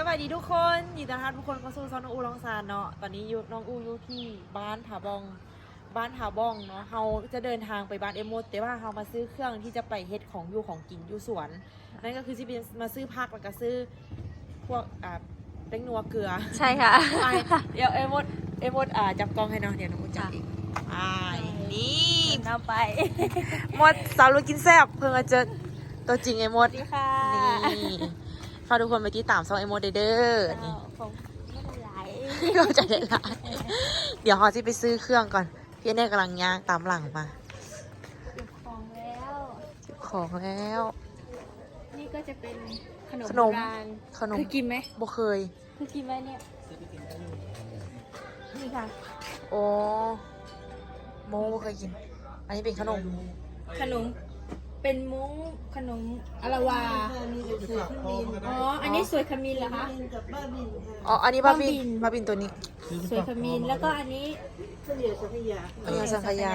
สวัสดีทุกคนยินดีต้อนรับทุกคนเข้าสู่ซอนน้องอูลองซานเนาะ ตอนนี้อยู่น้องอูอยู่ที่บ้านผาบอง บ้านผาบองเนาะเราจะเดินทางไปบ้านเอโมดแต่ว่าเรามาซื้อเครื่องที่จะไปเฮ็ดของอยู่ของกินอยู่สวน นั่นก็คือที่เป็นมาซื้อผักแล้วก็ซื้อพวกอ่าแป้งนัวเกลือ ใช่ค่ะไปเดี๋ยวเอโมดเอโมดอ่าจับกล้องให้เนาะเดี๋ยวน้องอูจับเองไปนี่เอาไป หมดสาวลูกกินแซ่บเพิ่งมาเจอตัวจริงเอโมดสวัสดีค่ะ นี่ ฝากทุกคนไปที่ตามซองเอโมเดเดอร์นี่ผมไม่เป็นไรก็จะได้ละเดี๋ยวเขาจะไปซื้อเครื่องก่อน พี่แน่กำลังย่างตามหลังมาเก็บของแล้วเก็บของแล้ว นี่ก็จะเป็นขนมขนมโบราณขนมเคยกินไหมบ่เคยเคยกินไหมเนี่ยนี่ค่ะโอ้โมบ่เคยกิน อันนี้เป็นขนม ขนม เป็นมุ้งขนมอลาวาอ๋อ อันนี้สวยขมิ้นเหรอคะอ๋อ อันนี้บาบินบาบินบาบินตัวนี้สวยขมิ้นแล้วก็อันนี้อันนี้สังขยา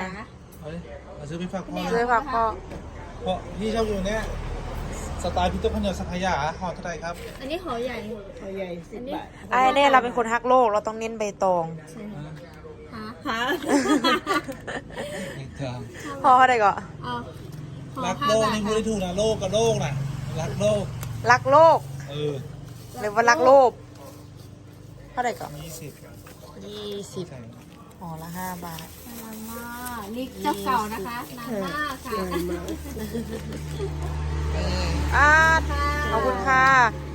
เอาดิเอาซื้อไปฝากพ่อซื้อฝากพ่อเพราะพี่ชอบอยู่เนี่ยสไตล์พี่ต้นข้าวเหนียวสังขยาห่อเท่าไหร่ครับอันนี้หอใหญ่หอใหญ่อันนี้ไอ้แน่เราเป็นคนฮักโลกเราต้องเน้นใบตองใช่หาหาเธอพ่อเขาได้ก่อน เอาห่อ รักห้าโลกบาทนี่พูดค่ะได้ถูกนะโลกกับโลกน่ะ รักโลก รักโลกเออหรือว่ารักโลภเท่าไหร่ก่อนยี่สิบยี่สิบใช่ห่อละห้าบาทนานมากนี่เจ้าเก่านะคะนานมากค่ะอ่าขอบคุณค่ะ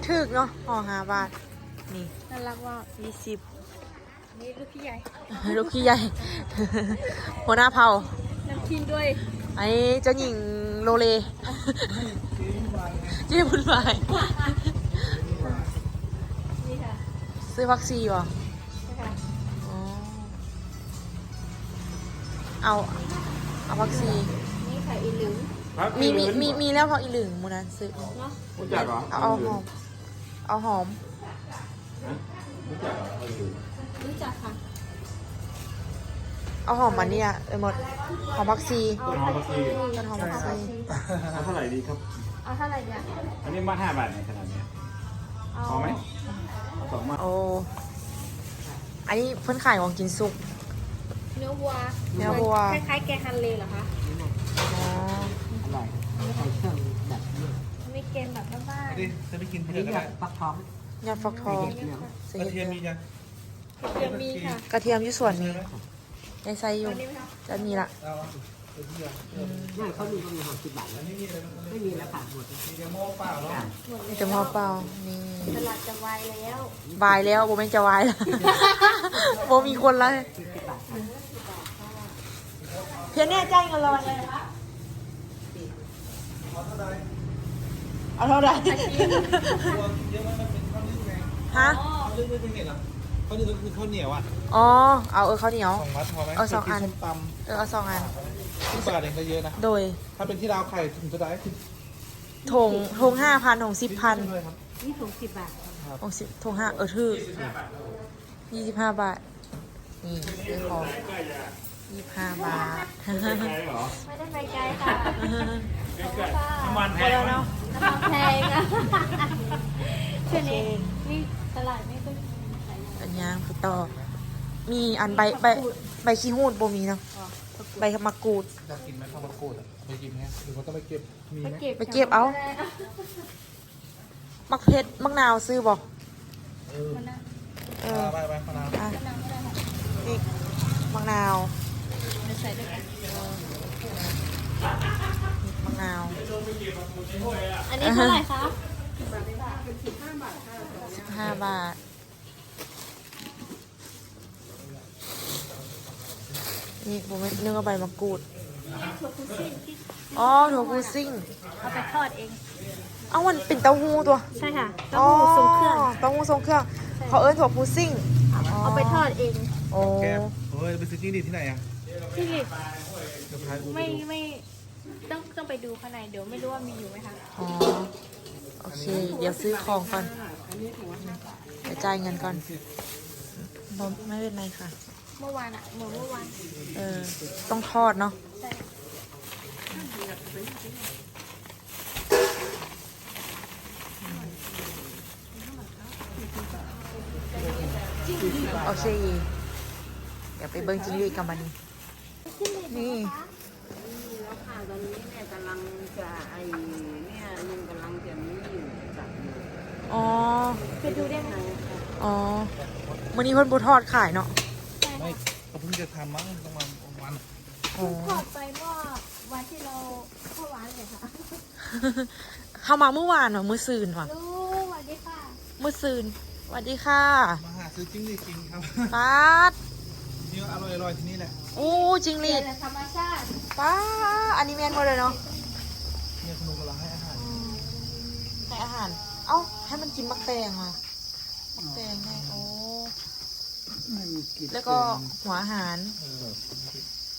ถึกเนาะห่อห้าบาท นี่น่ารักว่ากยี่สิบนี่ลูกพี่ใหญ่ ลูกพี่ใหญ่ หัวหน้าเผ่าน้ำกินด้วย ไอ้เจ้าหญิงโลเลเจ๊บุญบายนี่ค่ะซื้อวัคซีนวะนี่ค่ะอ๋อเอา เอาวัคซีนนี่ค่ะอีหลึงมีมีมีมีแล้วพออีหลึงมูนั้นซื้อเนาะรู้จักเหรอเอาเอาหอม เอาหอมรู้จักเหรอเออรู้จักค่ะ เอาหอมมันเนี่ยเออหมดหอมวัคซีนเอาผักชีต้นหอมผักชีเอาเท่าไหร่ดีครับ เอาเท่าไหร่เนี่ยอันนี้มาห้าบาทในขนาดเนี้ยเอาพอไหมเอาสองมาโอ้อันนี้เพิ่นขายของกินสุก เนื้อวัวเนื้อวัว คล้ายๆแกงฮันเลเหรอคะอ๋อไม่เกมแบบบ้านเอาดิจะไปกินเพื่อนก็ได้ยอดฟักทองใส่กระเห็ดเทียมมียังๆเกมมีค่ะ กระเทียมอยู่ส่วนนี้ ในไซอยู่อันนี้ไหมคะจะมีละเอาเป็นเพื่อนเออไม่เขามีก็มีหกสิบบาทอันนี้มีอะไรบ้างไม่มีแล้วค่ะหมดแล้วมีเดโม่เปล่าเนาะหมดมีแล้วแต่หม้อเปล่านี่ตลาดจะวายแล้ววายแล้วโบแม่งจะวายแล้วโบมีคนแล้วสิบบาทค่ะเพียงแน่ใจายเงินเราวันไหนคะเอาเท่าไหร่ตัวเยอะมากมันเป็นข้าวนึ่งไงฮะ ข้าวนึ่งไม่เป็นไงเหรอข้าวนึ่งก็คือข้าวเหนียวอะอ๋อ เอาเออข้าวเหนียว สองมัดพอไหมเอาสองอันไปกิส้มตเออเอาสองอันำที่บาทเองก็เยอะนะ โดยถ้าเป็นที่ดาวไข่ถึงจะได้คือถงถงห้าพันถงสิบพันด้วยครับนี่ถุงสิบบาทถงสิบถงห้าเออถือยี่สิบห้าบาท นี่ซื้อของยี่สิบห้าบาทใช่เหรอไม่ได้ไปไกลค่ะน้ำมันแพพองแล้วไหมเนาะน้ำมันแพงอะช่วงนี้นี่ตลาดไม่ค่อ ยอันยางคือต่อ มีอันใบใบใบขี้หูดโบมีเนาะใบมะกรูดอยากกินไหมข้าวมะกรูดอะไปกินไหมหรือว่าต้องไปเก็บมีไปไหมเก็บไปเก็บเอามักเพชรมักนาวซื้อบ่เออมันน่ะเออไปไปมะนาวอะมะนาวก็ได้ค่ะนี่มักนาวเดี๋ยวใส่ด้วยกันมักนาว อันนี้เท่าไหร่คะสิบห้าบาท นี่ผมไม่นึกว่าใบมะกรูด ถั่วพุดดิ้งที่อ๋อถั่วพูซิ่ง เอาไปทอดเอง เอ้ามันเป็นเต้าหู้ตัวใช่ค่ะเต้าหู้ทรงเครื่อง เต้าหู้ทรงเครื่อง เขาเอิ้นถั่วพูซิ่ง เอาไปทอดเอง โอ้แกมเฮ้ยไปซื้อจิ้งหรีดที่ไหนอะที่ลิตเดี๋ยวพาอูไปไม่ดูไม่ต้องต้องไปดูข้างในเดี๋ยวไม่รู้ว่ามีอยู่ไหมคะ อ๋อ โอเค เดี๋ยวซื้อของก่อน เดี๋ยวจ่ายเงินก่อนบ่ไม่เป็นไรค่ะ เมื่อวานอะเหมือนเมื่อวานเออ ต้องทอดเนาะใช่โอเคเดี๋ยวไปเบิ้งจิงหรีดกันบันนี้นี่แล้วค่ะตอนนี้เนี่ยกำลังจะไอเนี่ยยังกำลังจะมีอยู่จับอยู่อ๋อไปดูได้ไหมอ๋อวันนี้เพิ่นบูทอดขายเนาะไม่เขาเพิ่งจะทำมั้งประมาณวันอ๋อถอดไปเมื่อวันที่เราเข้าร้านเลยค่ะเข้ามาเมื่อวานว่ะมื้อซืนว่ะลูกสวัสดีค่ะมื้อซืนสวัสดีค่ะมาหาซื้อจิ้งหรีดกินครับป๊าดนี่อร่อยอร่อยๆที่นี่แหละโอ้จิงหรีดแต่ธรรมชาติป้าอันนี้แมนหมดเลยเนาะเนี่ยคุณลุงกำลังให้อาหารให้อาหาร เอ้าให้มันกินมักแตงอะมักแตงไงโอ้ไม่มีกิน แล้วก็หัวอาหารเออ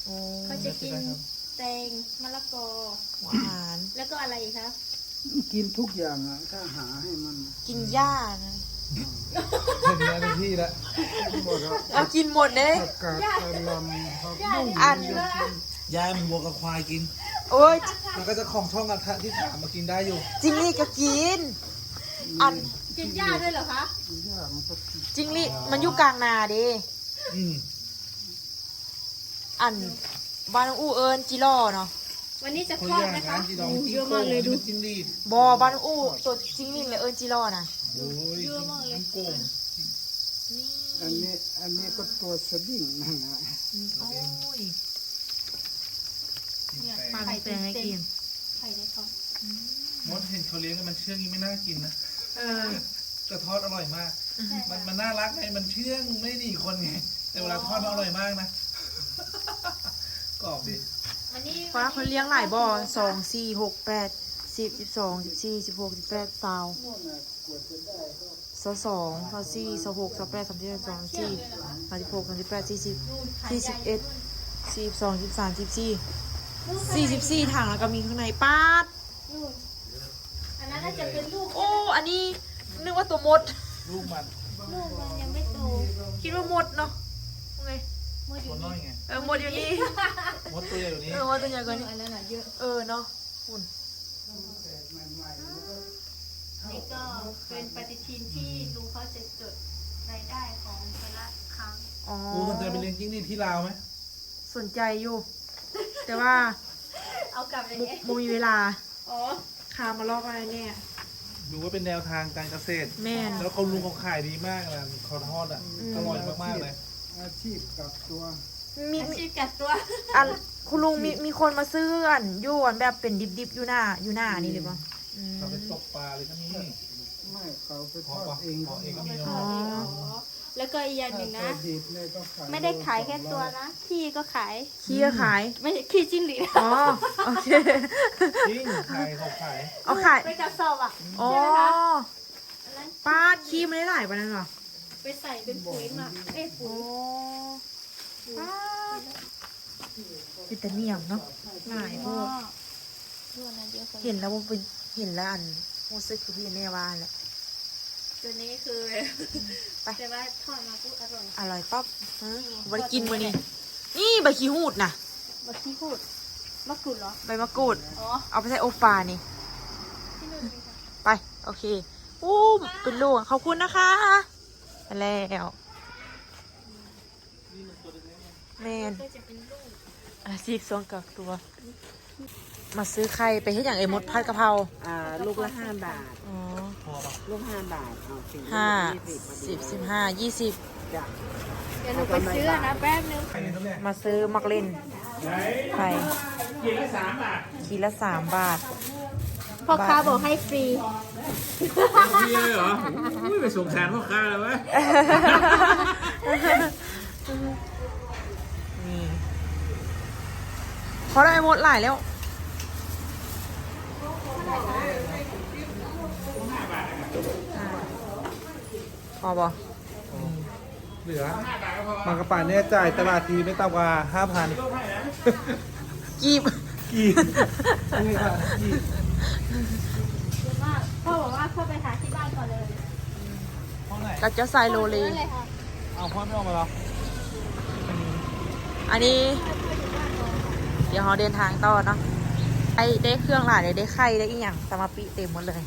โอ้เขาจะกินแตงมะละกอ หัวอาหาร แล้วก็อะไรอีกครับกินทุกอย่างอะถ้าหาให้มันกินหญ้านะเห็นแล้วเป็นที่แล้วหมดแล้วเอากินหมดเด้ผักกาดกะหล่ำผักบุ้งอันยายมันวัวกับควายกิน โอ้ยมันก็จะของช่องกระทะที่ถามมากินได้อยู่จิงหรีดก็กิน อัน กินหญ้าด้วยเหรอคะย่ามันก็กินจิงหรีดมันอยู่กลางนาเด้อืมอันบ้านน้องอู้เอิญจิล่อเนาะวันนี้จะคนทอดย่างไหมร้าคะนจีดองโอ้จิ้งเยอะโก่มากงเลยนี่ดูมันจิ้งหรีดบอบ้านน้องอู้ตัวจิงหรีดเลยเอิญจิล่อนะโอ้ยเยอะมากเลยจิ้งโก่งอันนี้อันนี้ก็ตัวสดิ้งนั่นนะโอ้ยเนี่ยปลาไข่แตงให้กินไข่ในท้องมดเห็นเขาเลี้ยงกันมันเชื่องนี่ไม่น่ากินนะ เออแต่ทอดอร่อยมากมันมันน่ารักไง มันเชื่องไม่หนีคนไง แต่เวลาทอดมันอร่อยมากนะ กรอบดิ วันนี้ฟ้าเขาเลี้ยงหลายบ่อสองสี่หกแปดสิบสิบสองสิบสี่สิบหกสิบแปดสาวสอสองสอสี่สอหกสอแปดสามสิบสองสี่สามสิบหกสามสิบแปดสี่สิบสี่สิบเอ็ดสี่สิบสองสิบสามสิบสี่สี่สิบสี่ถังแล้วก็มีข้างในป้าดนู่น อันนั้นน่าจะเป็นลูกโอ้ อันนี้นึกว่าตัวมด ลูกมันลูกมันยังไม่โตคิดว่ามดเนาะไงเมื่ออตัยู่วน้อยนี่ไงเออมดอยู่นี่มดตัวใหญ่อยู่นี้เออมดตัวใหญ่กว่านี้อันนั้นน่ะเยอะเออเนาะหุ่นนี่ก็เป็นปฏิทินที่ลุงเขาจะจดรายได้ของแต่ละครั้งอ๋อลูกสนใจไปเลี้ยงจิ้งหรีดที่ลาวไหมสนใจอยู่ แต่ว่าเอากลับเลยบุเนี่ยบุมีเวลา อ๋อ คามาลอกอะไรเนี่ย ดูว่าเป็นแนวทางการเกษตร แม่น แล้วเขาลุงเขาขายดีมากนะเขาทอดอะอืมอร่อยมากๆเลยอาชีพกับตัวมีอามีชีพกัดตัวอันคุณลุงมีมีคนมาซื้ออันอยู่อันแบบเป็นดิบๆอยู่หน้าอยู่หน้านี่เลยปะอืม เขาไปตกปลาเลยก็มี ไม่เขาไปพทออดปะเองพอเองก็มี อ๋อ แล้วก็อีกอย่างหนึ่งนะถ้าดีดเลยก็ขายไม่ได้ขายแค่ตัวนะขี้ก็ขาย ขี้ก็ขาย ไม่ใช่ขี้จิ้งหรีดอ๋อ โอเค จริงขายเขาขาย เอาขาย ไปกระสอบอะอ๋อ ใช่ไหมคะอันนั้นป้าดขี้ไม่ได้หลายวันนั้นเหรอไปใส่เป็นปุ๋ยหมักเอ้ยปุ๋โอ้ยป้าดวิตาเนียมเนาะหลายพวกตัวนั้นเยอะกว่าเห็นแล้วมันเป็นเห็นแล้วอันรู้สึกคือพี่แน่ว่าแหละ ตัวนี้คือไป แต่ว่าทอดมาปุ๊บอร่อยอร่อยปั๊บฮะบริกินมือนี่นี่ใบขี้หูดนะมาที่พูดมะกรูดเหรอ ใบมะกรูด อ๋อ เอาไปใส่โอปลานี่ ที่นู่นมีค่ะไป โอเคอู้เป็นลูกขอบคุณนะคะไปแล้วแมนก็จะเป็นลูก อาซีกซวงกับตัว มาซื้อไข่ไปให้อย่างไอ้มดพัดกะเพราอ่าลูกละห้าบาท อ๋อพอปะลูกห้าบาท เอาสี่ห้ายี่พอดีสิบสิบห้ายี่สิบจ้ะเดี๋ยวหนูไปซื้อนะแป๊บนึงไข่ในตัวแรกมาซื้อมักเล่นไข่กินละสามบาทขีดละสามบาทพ่อค้าบอกให้ฟรีพี่เลยเหรออุ้ยไปสงสารพ่อค้าเลยวะนี่เขาได้หมดหลายแล้ว พอบ่เหลือมากระป๋าเนี่ยจ่ายตลาดทีไม่ต่ำกว่าห้าพันกีบกี่ไม่ค่ะกี่เยอะมากพ่อบอกว่าเข้าไปหาที่บ้านก่อนเลยห้องไหนกัดจะใส่โลเลนั่นเลยค่ะเอาพ่อไม่ออกมาหรออันนี้ เดี๋ยวเราเดินทางต่อเนาะไอได้เครื่องหลายเลยได้ไข่ได้อีกอย่างสมาปิเต็มหมดเลย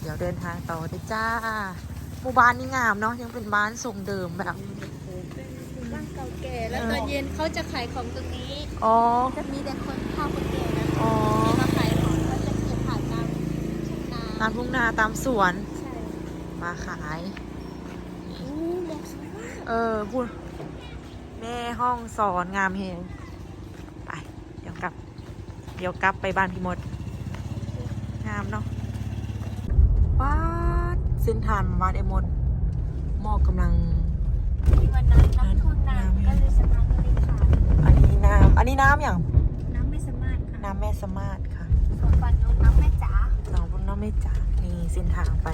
เดี๋ยวเดินทางต่อเด้อจ้าหมู่บ้านนี่งามเนาะยังเป็นบ้านทรงเดิมแบบบ้านเก่าแก่แล้วตอนเย็นเขาจะขายของตรงนี้อ๋อจะมีแต่คนเฒ่าคนแก่นะอ๋อที่มาขายของเขาจะเก็บผ่านตามทุ่งนาตามทุ่งนาตามสวนใช่มาขายอู้หมอกสวยมากเออพูดแม่ห้องสอนงามเฮงไป เดี๋ยวกลับ เดี๋ยวกลับไปบ้านพี่มดงามเนาะว้าดเส้นทางบ้านไอ้มดหมอกกำลังที่วันนั้นน้ำท่วมน้ำก็เลยสามารถก็เลยขาดอันนี้น้ำอันนี้น้ำอย่างน้ำไม่สามารถค่ะน้ำแม่สมาร์ทค่ะส่วนฝั่งโน้นน้ำแม่จ๋าหนองบุญน้ำแม่จ๋านี่เส้นทางไป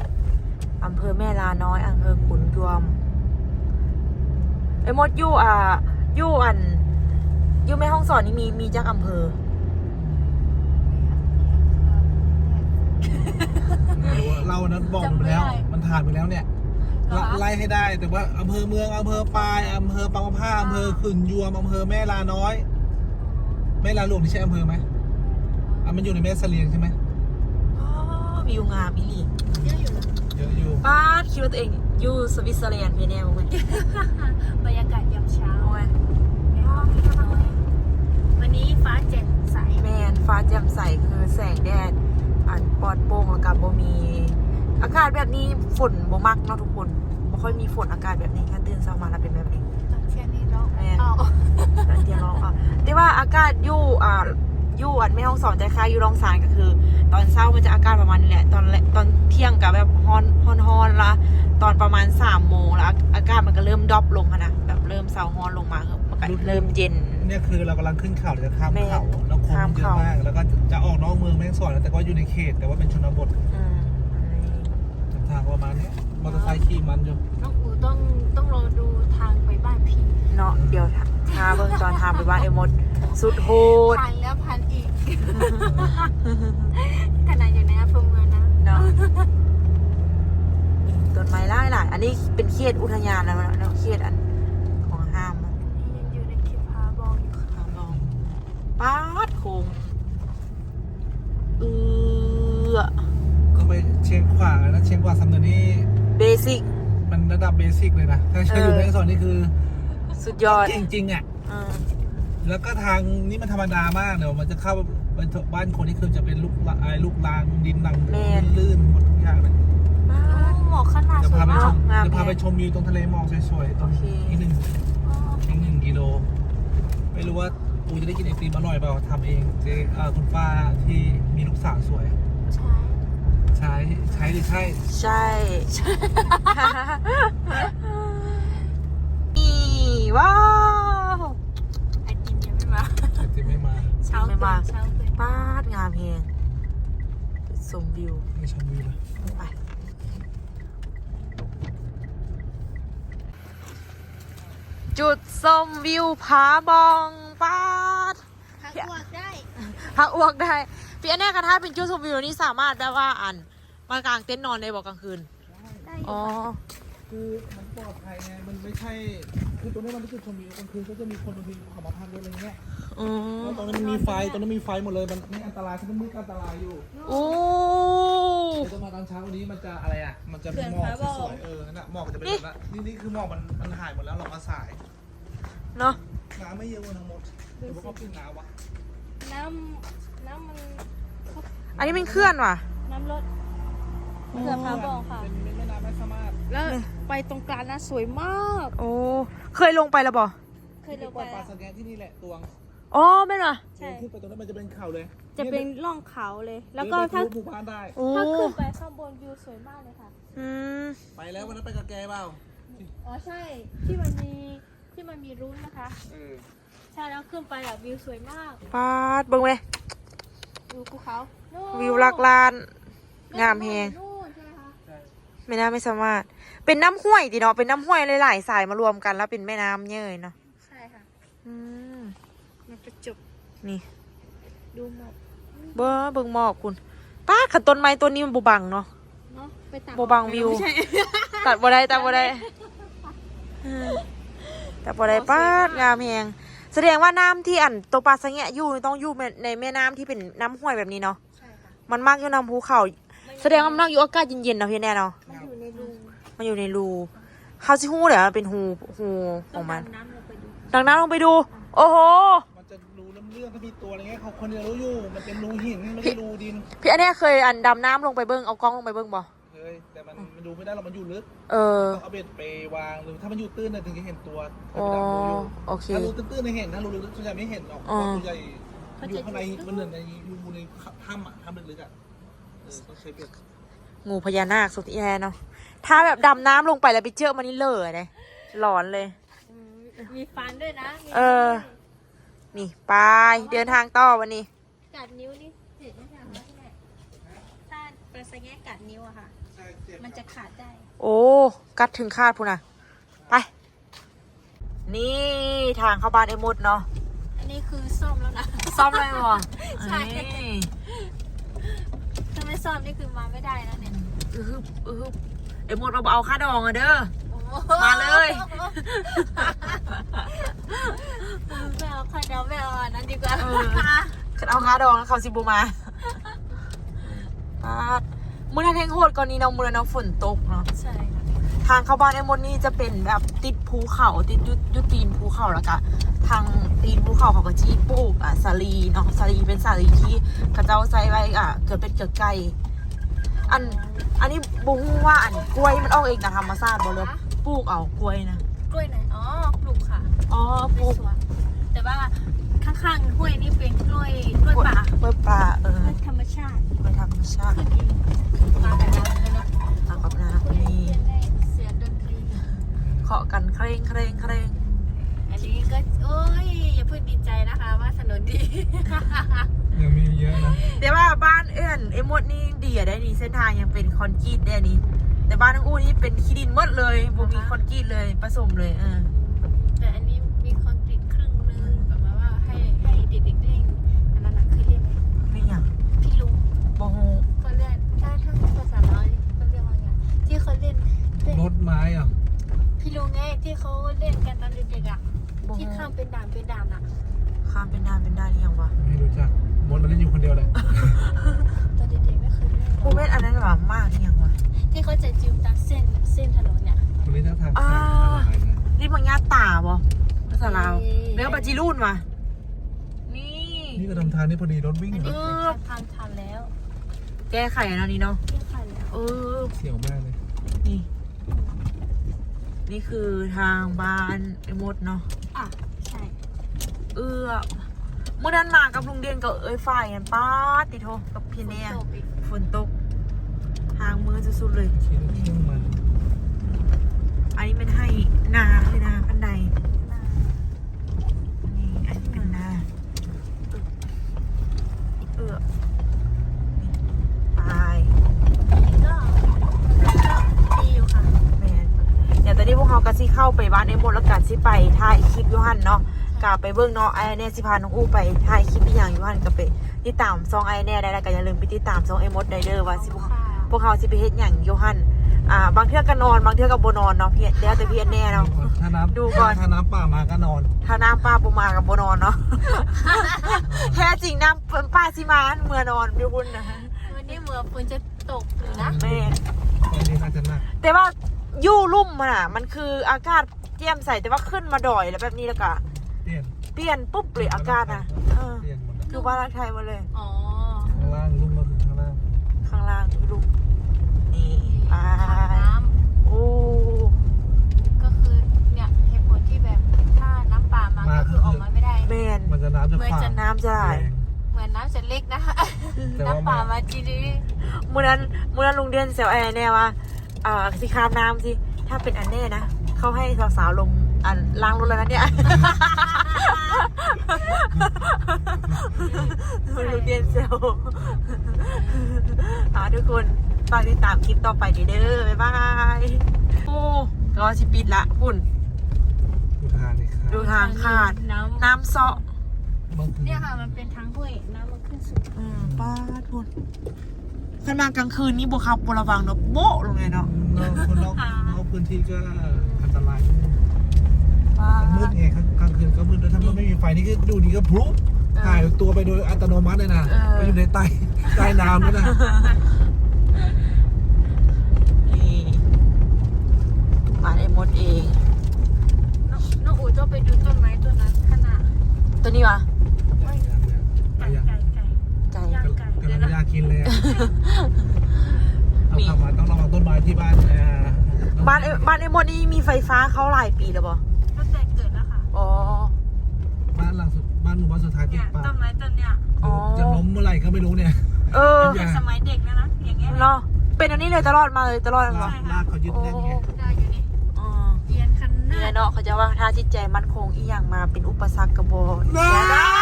อำเภอแม่ลาน้อยอำเภอขุนยวมไอ้มดอยู่อะอยู่อันอยู่แม่ห้องสอนนี่มีมีจักอำเภอ เรานั้นบอกหมดแล้ว มันผ่านไปแล้วเนี่ยละไล่ให้ได้แต่ว่าอำเภอเมืองอำเภอปลายอำเภอปางมะผ้าอำเภอขุนยวมอำเภอแม่ลาน้อย แม่ลาหลวงที่ใช่อำเภอไหมอะมันอยู่ในแม่เสลียงใช่ไหมอ๋อวิวงามอีหลีเยอะอยู่นะเยอะอยู่ป้าดคิดว่าตัวเองอยู่สวิตเซอร์แลนด์พี่แน่บ้างไหมบรรยากาศยามเช้าบ้างไหมวันนี้ฟ้าแจ่มใส แมนฟ้าแจ่มใสคือแสงแดด อันปลอดโปร่งแล้วก็บ่มี อากาศแบบนี้ฝนบ่มักเนาะทุกคนบ่ค่อยมีฝนอากาศแบบนี้แค่ตื่นเช้ามาแล้วเป็นแบบนี้ตอนเที่ยงนี้เนาะแม่เอาตอนเที่ยงร้องอะแต่ว่าอากาศอยู่อ่าอยู่อันไม่ห้องสอนใจคล้ายอยู่รองสารก็คือ ตอนเช้ามันจะอากาศประมาณนี้แหละ ตอนแรกตอนเที่ยงกับแบบฮอนฮอนฮอนละตอนประมาณสามโมงแล้วอากาศมันก็เริ่มดรอปลงอะนะแบบเริ่มเซาฮอนลงมาคือมันก็เริ่มเย็นเนี่ยคือเรากำลังขึ้นเขาหรือจะข้ามแม่เขา แล้วคนข้ามเยอะเขามากแล้วก็จะออกนอกเมืองแม่งสอนแต่ก็อยู่ในเขต แต่ว่าเป็นชนบทอืมทางประมาณเนี้ยมอเตอร์ไซค์ขี่มันอยู่น้องอูต้องต้องรอดูทางไปบ้านพี่เนาะเดี๋ยวทาเบิ่งตอนทาไปบ้านไอ้มด สุดโหดพันแล้วพันอีกขนาดอยู่ในอำเภอเมืองนะเนาะต้นไม้ไล่หลายอันนี้เป็นเขตอุทยานแล้วเนาะเขตอันของห้ามอะ ยังอยู่ในเขตพาบองอยู่ค่ะ ห้ามลองป๊าดโคงเอือ ก็ไปเชียงขวางนะเชียงขวางสำเนินนี่ เบสิก มัน ระดับเบสิกเลยนะ ถ้าใช้อยู่เออแม่งสอนนี่คือ สุดยอด จริงๆอะอืมแล้วก็ทางนี่มันธรรมดามากเดี๋ยวมันจะเข้าไปบ้านคนนี่คือจะเป็นลูกละไอ้ลูกรางดินหนังลื่นหมดทุกอย่างเลยป๊าดหมอกขนาดจะสวยพาไปมาชกมงามจะพาแน่ไปชมวิวตรงทะเลหมอกสวยๆตรงโอเคอีกหนึ่งอีกหนึ่งกิโล ไม่รู้ว่าปูจะได้กินไอติมอร่อยเปล่าทำเองเจเอ่อคุณป้าที่มีลูกสาวสวย ใช่ใช้ใช้หรือใช่ใช่ นี่ว้าว ไอติมยังไม่มา ไอติมไม่มา เช้าไม่มา เช้าเกินป้าดงามเพงชมวิวไม่ชมวิวเลยไปจุดชมวิวผาบองป้าดพักอ้วกได้พักอ้วกได้ พี่อันแน่กระทะเป็นจุดชมวิวนี่สามารถแบบว่าอันมากางเต็นท์นอนได้บอกกลางคืน ได้อ๋อ คือมันปลอดภัยไง มันไม่ใช่ คือตรงนี้มันไม่ใช่ชมวิวกลางคืนก็จะมีคนบางทีเขามาพักด้วยอะไรเงี้ยอืมแล้วตรงนั้นมันมีไฟ ตรงนั้นมีไฟหมดเลย มันไม่อันตรายที่มันมืดก็อันตรายอยู่โอ้แต่จะมาตอนเช้าวันนี้มันจะอะไรอะ มันจะหมอกสวยๆเออน่ะหมอกมันจะเป็นแบบนั้นนี่นี่คือหมอกมันมันหายหมดแล้วเรามาสาย เนาะน้ำไม่เยอะกว่าทั้งหมดเดี๋ยวพวกเขาขึ้นน้ำวะน้ำ น้ำมันอันนี้มันเคลื่อนว่ะ น้ำลดเกือบพาบองค่ะ เป็นเป็นแม่น้ำแม่สามารถแล้วไปตรงกลางนะสวยมาก โอ้ เคยลงไปแล้วบ่เคยลงปไปล่อยปลาแล้วสแกนที่นี่แหละตวงอ๋อไม่นเหรอใช่ ขึ้นไปตรงนั้นมันจะเป็นเขาเลยจะเป็นร่องเขาเลย แล้วก็หรือไปถ้าทะลุหมู่บ้านได้ โอ้ถ้าขึ้นไปข้างบนวิวสวยมากเลยค่ะ อืมไปแล้ววันนั้นไปกับแกเปล่าอ๋อใช่ที่มันมีที่มันมีรุ้นนะคะ เออ ใช่แล้วขึ้นไปอะวิวสวยมาก ปาดเบิ่งไหม ดูภูเขานู่นวิวลักลาน งามแฮงนู่นใช่ไหมคะใช่ไม่น่าไม่สามารถ เป็นน้ำห้วยดิเนาะเป็นน้ำห้วยหลายๆสายมารวมกันแล้วเป็นแม่น้ำเยอะเนาะใช่ค่ะอืมมันประจบนี่ดูหมอกเบิ่งเบิ่งหมอกคุณป้าขันต้นไม้ต้นนี้มันบบังเนาะเนาะไปตามบ่บังวิว ไม่ใช่ตัดบ่ได้ตัดบ่ได้อืมตัดบ่ได้ป้าดงามแฮง แสดงว่าน้ำที่อันตัวปลาสะแงะอยู่ต้องอยู่ในแม่น้ำที่เป็นน้ำห้วยแบบนี้เนาะใช่ค่ะมันมากอยู่น้ำภูเขา แสดงว่ามันมากอยู่อากาศเย็นๆเนาะพี่แน่เนาะมันอยู่ในรูมันอยู่ในรูเขาสิฮู้เดี๋ยวมันเป็นหูหูของมัน น้ำลงไปดูดังนั้นลองไปดู โอ้โห มันจะรูเรื่องเรื่องถ้ามีตัวอะไรเงี้ยเขาคนเดียวรู้อยู่ มันเป็นรูหินไม่ใช่รูดิน พี่อันเนี้ยเคยอันดำน้ำลงไปเบิ้งเอากล้องลงไปเบิ้งบ่เฮ้ย แต่มันมันดูไม่ได้หรอกมันอยู่ลึกเออ ต้องเอาเบ็ดไปวางหรือถ้ามันอยู่ตื้นน่ะถึงจะเห็นตัวถ้าอ๋อไปดำดูอยู่โอเค ถ้ารูตื้นๆเนี่ยเห็นถ้ารูลึกๆส่วนใหญ่ไม่เห็นหรอกเพอ๋อราะว่าตัวใหญ่มันอยู่ข้างในมันเหมือนในอยู่ในถ้ำอะถ้ำลึกๆอะเออต้องใช้เบ็ดงูพญานาคสุดที่แท้เนาะ ถ้าแบบดำน้ำลงไปแล้วไปเจอมันนี่เล่อเลยหลอนเลย มีฟันด้วยนะมีเออ นี่ไปเดินทางต่อวันนี้ กัดนิ้วนี่เห็นไหมคะว่าเนี่ยถ้าเปิดสแงะกัดนิ้วอะค่ะ มันจะขาดได้ โอ้ กัดถึงคาดพูนะไป นี่ทางเข้าบ้านไอ้มดเนาะ อันนี้คือซ่อมแล้วนะ ซ่อมเลยบ่ใช่ นี่ถ้าไม่ซ่อมนี่คือมาไม่ได้แล้วเนี่ยอือฮึบอือฮึบไอ้มดเราเอาค่าดองอะเด้อโอ้โหมาเลยไม่เอาค่ะเดี๋ยวไม่เอาอันนั้นดีกว่าเออฉันเอาค่าดองแล้วเขาสิบูมาปาด มื่อนั้นแทงโหดก่อนนี้เนาะมื่อนั้นเนาะฝนตกเนาะใช่ค่ะทางเข้าบ้านไอ้มดนี่จะเป็นแบบติดภูเขาติดยุดยุดตีนภูเขาแล้วก็ทางตีนภูเขาเขาก็จี้ปลูกอะสาลีเนาะสาลีเป็นสาลีที่กระเจ้าใส่ไว้อะเกิดเป็นเกิดไก่อันอันนี้บูฮู้ว่าอันกล้วยมันออกเองนะธรรมชาติบ่เลยปลูกเอากล้วยนะกล้วยไหนอ๋อปลูกค่ะอ๋อปในลูกสวนแต่ว่า ข้างๆห้วยนี่เป็นกล้วยกล้วยป่ากล้วยปลาเออกล้วยธรรมชาติกล้วยธรรมชาติขึ้นเองมาแบบนั้นเลยนะทางกับน้กล้วยำนี่เล่นได้เสียงดนตรีเคาะกันเคร่งเคร่งเคร่งอันนี้ก็โอ้ยอย่าเพิ่งดีใจนะคะว่าถนนดียังมีเยอะนะแต่ว่าบ้านเอื้อนไอ้มดนี่ดีอะได้นี่เส้นทางยังเป็นคอนกรีตได้นี่แต่บ้านทั้งอู้นี่เป็นขี้ดินหมดเลยบ่มีคอนกรีตเลยผสมเลยเออ แต่อันนี้มีคอนกรีตครึ่งนึงแบบว่าให้ให้เด็กๆเล่นอันนั้นนะคือเรียก นี่หยัง พี่ลุง บ่ฮู้เขาเรียกถ้าถ้าภาษาน้อยเขาเรียกว่าไงที่เขาเล่นเล่นรถไม้อะพี่ลุงไงที่เขาเล่นกันตอนเด็กๆอะบ่ที่ฮู้ข้ามเป็นด่านเป็นด่านอะข้ามเป็นด้านเป็นด้านนี่หยังวะไม่รู้จักมดมันเล่นอยู่คนเดียวเลยตอนเด็กๆไม่เคยเล่นบ่แม่นอันนั้นหว่ามากนี่หยังวะที่เขาจะจิ้มตามเส้นเส้นถนนเนี่ยคนนี้ท่าทางอ่าอะไรนะนี่มันญาตาบ่ภาษาลาวเอ๊ะแล้วก็บัจิรุ่นว่ะนี่นี่ก็ทำทางนี่พอดีรถวิ่งอันเหรนี้อคือทานทานแล้ว แก้ไขอันนี้เนาะเที่ยงคันแล้วเออเสี่ยวมากเลย นี่ นี่คือทางบ้านไอ้มดเนาะอะ ใช่ เอื้อเมื่อนั้นมากับลุงเดียนกับเอ้ยฝ่ายกันป้าดติโทกับพี่แน่ฝนตกอีก ฝนตกทางมือสุดๆเลยขี่รถเครื่องมัน อันนี้เป็นให้นาเลยนะพันใดนี่อันนี้เป็นนาเออนี่ไป ก็ก็ดีอยู่ค่ะ แมนเดี๋ยวตอนนี้พวกเขาก็สิเข้าไปบ้านไอ้มดแล้วกัน สิไปถ่ายคลิปอยูหันเนาะกลับไปเบิ่งเนาะไอแน่สิพาน้องอู้ไปถ่ายคลิปอีหยังอยูหันก็ไปติดตามซองไอแน่ได้แล้วก็อย่าลืมไปติดตามซองไอมดได้เด้อว่าสิพวกค่ะพวกเขาสิไปเฮ็ดหยังอยูหันอ่าบางเทื่อก็นอนบางเทื่อก็บ่นอนเนาะพี่แล้วแต่พี่แน่เนาะถ้าน้ำดูก่อนถ้าน้ำป่ามาก็นอน ถ้าน้ำป้าบ่มากับบ่นอนเนาะแท้จริงน้ำป้าสิมาเมื่อนอนพี่คุณนะวันนี้เหมือนฝนจะตกอยู่นะแม่ตอนนี้น่าจะหนักแต่ว่ายู่ลุ่มมันอะ มันคืออากาศ เจียมใสแต่ว่าขึ้นมาดอยแล้วแบบนี้แล้วก็เปลี่ยนเปลี่ยนปุ๊บเลยอากาศอะเออเปลี่ยนหมดแล้วคือว่ารักไทยหมาเลย อ๋อ ข้างล่างลุ่มก็คือข้างล่างข้างล่างคือลุ่มนี่ไปน้ำโอ้ก็คือเนี่ยเหตุผลที่แบบถ้าน้ำป่ามาก็คือออกมาไม่ได้ แมนมันจะน้ำจะเหมือนขวาจะงน้ำจะไหล แรงเหมือนน้ำจะเล็กนะคะแต่ว่าน้ำป่ามาจีดีมื่อนั้นมื่อนั้นลุงเดียนเซลแอร์แน่ว่าอ่าสิคามน้ำสิ ถ้าเป็นอันแน่นะ เขาให้สาวๆลงอันล้างรถแล้วนะเนี่ยลุงเดียนเซลอ่าทุกคนฝากติดตามคลิปต่อไปเด้อบ๊ายบายโอ้ก็ชิปิดละพุ่นดูทางนี่ครับดูทางขาด น้ำน้ำเซาะบางทีเนี่ยค่ะ มันเป็นทางห้วยน้ำมันขึ้นสูงอืมป้าดพุ่นขันมากลางคืนนี่บวคับบระวังเนาะโบ๊ะลงเลยเนาะเราคนนอกนอกพื้นที่ก็อั นตรายมืดไงกลางคืนก็มืดแล้วถ้ามันไม่มีไฟนี่ก็ดูนี่ก็พลุถ่ายตัวไปโดยอัตโนมัติเลยนะไปอยู่ในใต้ใต้น้ำแล้วนะมาได้มดเองน้องอู๋จะไปดูต้นไม้ต้นนั้นขนาดตัวนี้วะไก่ไก่ไก่ไก่กำลังอยากกินเลยเอากลับมาต้องระวังต้นไม้ที่บ้านนะ บ้านเอ้บ้านไอ้มดนี่มีไฟฟ้าเขาหลายปีแล้วบ่ตั้งแต่เกิดแล้วค่ะอ๋อ บ้านหลังสุดบ้านหมู่บ้านสุดท้ายติดป่าต้นไม้ต้นเนี้ยอ๋อ จะล้มเมื่อไหร่ก็ไม่รู้เนี่ย เอออย่าสมัยเด็กนะนะอย่างเงี้ยเนาะเป็นอันนี้เลยตลอดมาเลยตลอดลามากลากเขายึดแน่นไงได้อยู่นี่อ๋อเรียนคันหนี่น้าแหละเนาะเขาจะว่าถ้าจิตใจมั่นคงอีหยังมาเป็นอุปสรรคกระโบน้าเสียดาย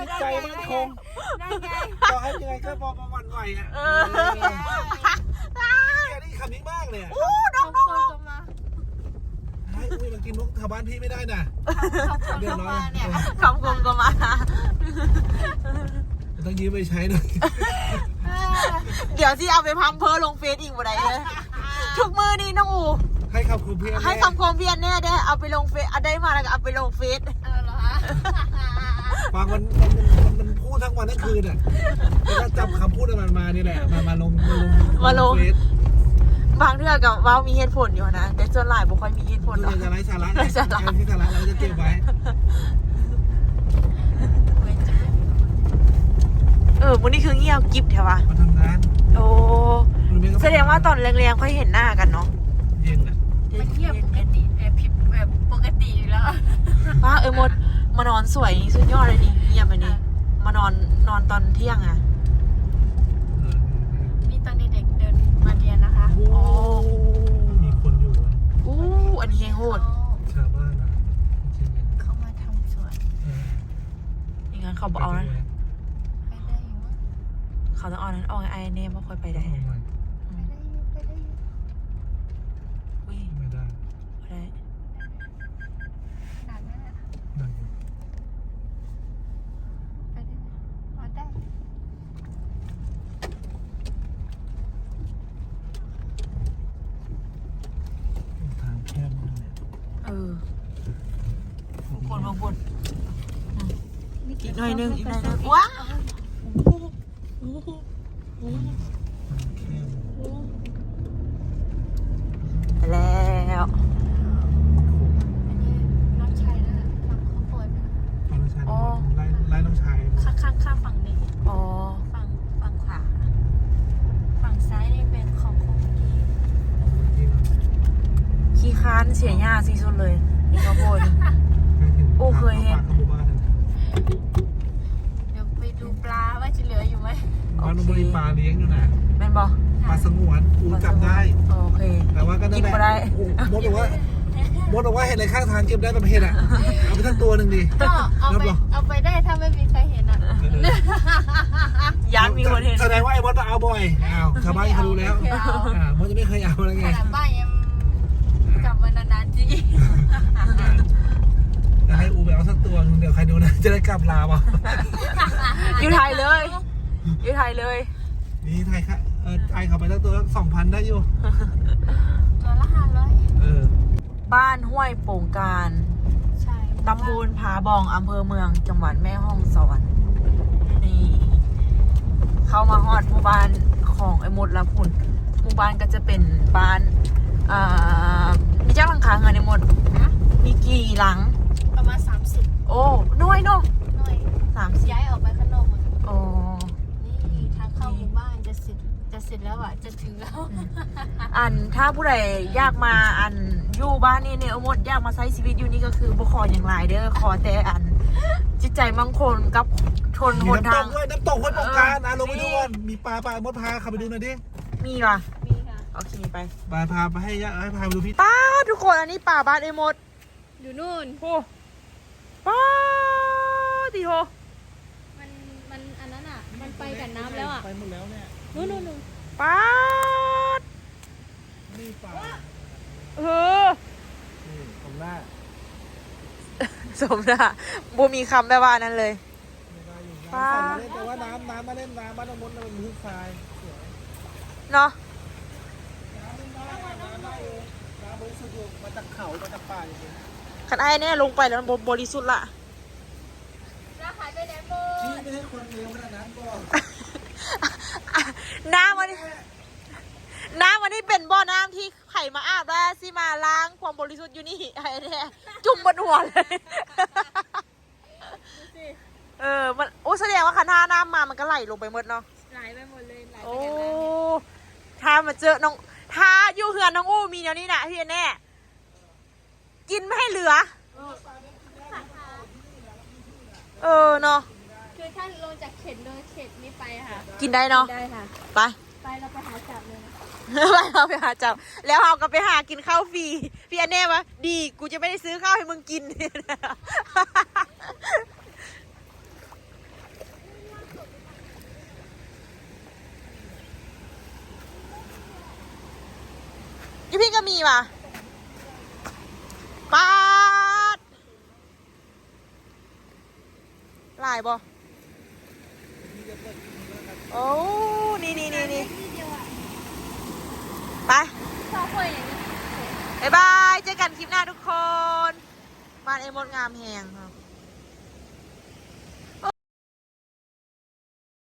จิตใจมั่นคงได้ไงต่อให้ ยังไงก็พอประวันไหวอะเออแกนี่คำนี้มากเลยอะอู้น้องเขาโคก็มาให้อุ้ยมันกินนกแถวบ้านพี่ไม่ได้นะเขาโคเดือดก็ร้อมานเนี่ยคำคมก็มาต้องยืมไปใช้หน่อยเดี๋ยวที่เอาไปพัมเพอลงเฟซอีกบ่ได้เลย ทุกมือนี่น้องอูให้คำคุณเพียรให้คำคมเพียนแน่ได้เอาไปลงเฟซเอาได้มาแล้วก็เอาไปลงเฟซเออเหรอฮะฟังมันมันมันมัน พูดทั้งวันทั้งคืนอะแล้วก็จำคำพูดมันมานี่แหละมามาลงมาลงมาลง เฟซบางเทื่อกับว้าวมีเหตุผลอยู่นะ แต่ส่วนหลายบ่ค่อยมีเหตุผลหรอกจะไร้สาระไร้สาระที่สาระเราจะเก็บไว้ เออวันนี้คือเงียบกิ๊บแถวะมาทำงานโอ้หรือไม่ก็แสดงว่าตอนแรงๆค่อยเห็นหน้ากันเนาะเย็นอะมันเงียบปกติแบบผิดแบบปกติอยู่แล้วป้าเออมดมานอนสวยสุดยอดเลยนี่เงียบเลยนี่มานอนนอนตอนเที่ยงอะเออนี่ตอนเด็กๆเดินมาเรียนนะคะโอ้มีคนอยู่อะอู้อันนี้โหดชาวบ้านอะจริงๆเนี่ยเขามาทำสวนเอออย่างนั้นเขาบอกเอานะไปได้อยู่มั้งเขาต้องเอานั้นออกไอเนมว่าค่อยไปได้ เอาหน่อย อืม ไปได้อยู่ อุ้ย ไม่ได้ บ่ได้ ขนาดนั้นอะ ได้อยู่ ไปได้ไหมอ๋อได้ ทางแคบมากเลย เออบางคนบางคนอืมอีก หน่อยหนึงอีกหน่อยหนึงว้าว ทางแคบ ไปแล้ว อันนี้น้องชายนะทำข้าวโพดนะ ตอนน้องชายไล่ไล่น้องชาย ข้างข้างข้างฝั่งนี้ อ๋อ ฝั่งฝั่งขวา ฝั่งซ้ายนี่เป็นของคงกี ที่เรา ขี้ค้านเสียหญ้าสิสุดเลยนี่ข้าวโพดนี่ ใกล้ถึง โอ้เคยเห็น ทางเข้าป่าเข้าหมู่บ้านเลย เดี๋ยวไปดูปลาว่า จะเหลืออยู่ไหมบ้านนบุรีปลาเลี้ยงอยู่นะแม่นบอปลาสงวนอูจับได้ โอเค แต่ว่าก็นั่นแหละกินบ่ได้โอ้มดบอกว่ามดบอกว่าเห็นอะไรข้างทางเก็บได้ประเภทอะเอาไปทั้งตัวหนึ่งดิก็เอารับไปรองเอาไปได้ถ้าไม่มีใครเห็นอะยานมีคนเห็นแสดงว่าไอ้มดมาเอาบ่อยอ้าวชาวบ้านเขารู้แล้วไม่เอาอ่ามดจะไม่เคยเอาแล้วขไงนาดบ้านยังกลับมานานๆจี จะให้ อูไปเอาสักตัวหนึ่งเดี๋ยวใครดูนะจะได้กลับลาวอะอยู่ไทยเลย อยู่ไทยเลย นี่ไทยค่ะเออไทยเขาไปสักตัวสองพันได้อยู่ ตัวละห้าร้อยเออ บ้านห้วยโป่งการใช่ตำบลผาบองอำเภอเมือง จังหวัดแม่ฮ่องสอน นี่ เข้ามาฮอดหมู่บ้านของไอ้มดละพุ่นหมู่บ้านก็จะเป็นบ้าน อ่า มีจ้าหลังคาเงินไอ้มดนะมีกี่หลัง โอ้น้อยเนาะหน่วยสามสิบย้ายออกไปข้างนอกหมดโอ้นี่ทางเข้าหมู่บ้านจะเสร็จจะเสร็จแล้วอะ จะถึงแล้ว อันถ้าผู้ใดอยากมาอันอยู่บ้านนี่เนี่ยเอาหมดอยากมาใช้ชีวิตอยู่นี่ก็คือบุคออย่างไรเด้อขอแต่อัน จิตใจมั่งคงกับชนมีหนน้ำตทาง กด้วยน้ำตกห้วยปงการนะเออลงไปดูก่อนมีปลาปลามดพาขับไปดูหน่อยดิมีว่ะมีค่ะ โอเคไปปลาพาไปให้ยะให้พาไปดูพี่ป้าทุกคนอันนี้ป่าบ้านไอ้มดอยู่นู่น โอ้ ป้าตีโทมันมันอันนั้นอะ มันไปกับน้ำแล้วอะไปหมดแล้วเนี่ยนู่นนู่นนู่นป้าดนี่ปลาเออนี่ผมหน้าสมนะบ่มีคำแม่ว่านั้นเลย ไม่ได้อยู่ปลาน้ำใส่มาเล่นแต่ว่าน้ำน้ำมาเล่นน้ำบ้านน้ำมดมันพื้นทรายสวยเนาะน้ำเล่นได้น้ำได้อยู่น้ำบริสุทธิ์อยู่มาจากเขามาจากป่าอย่างเงี้ย ขันไอ้เนี่ยลงไปแล้วมันบริสุทธิ์ละแล้วหายไปไหนหมพี่ดไม่ให้คนเลวขนาดนั้นก่อนน้ำวันนี้น้ำวันนี้นี่เป็นบ่อน้ำที่ไข่มาอาบแล้วสิมาล้างความบริสุทธิ์อยู่นี่ไอ้เนี่ยจุ่มบนหัวเลยเออ มันโอ้แสดงว่าคันท่าน้ำมามันก็ไหลลงไปหมดเนาะไหลไปหมดเลยไหลไปโอ้กันเลยถ้ามาเจอน้องถ้าอยู่เหือนน้องอู้มีเดี๋ยวนี้นะพี่แน่ กินไม่ให้เหลือ เออเนาะคือถ้าลงจากเข็นเลยเข็นนี้ไปค่ะ กินได้เนาะได้ค่ะ ไป ไปเราไปหาจับเลยนะไปเราไปหาจับ แล้วเราก็ไปหากินข้าวฟรี พี่อันเน่วะดี กูจะไม่ได้ซื้อข้าวให้มึงกินยี่พี่ก็มีว่ะ ปาดลายบ่โอ้นี่นี่นี่นี่ไปชอบคุยอย่างนี้บายบาย เจอกันคลิปหน้าทุกคน บ้านเอมดงามแหงค่ะ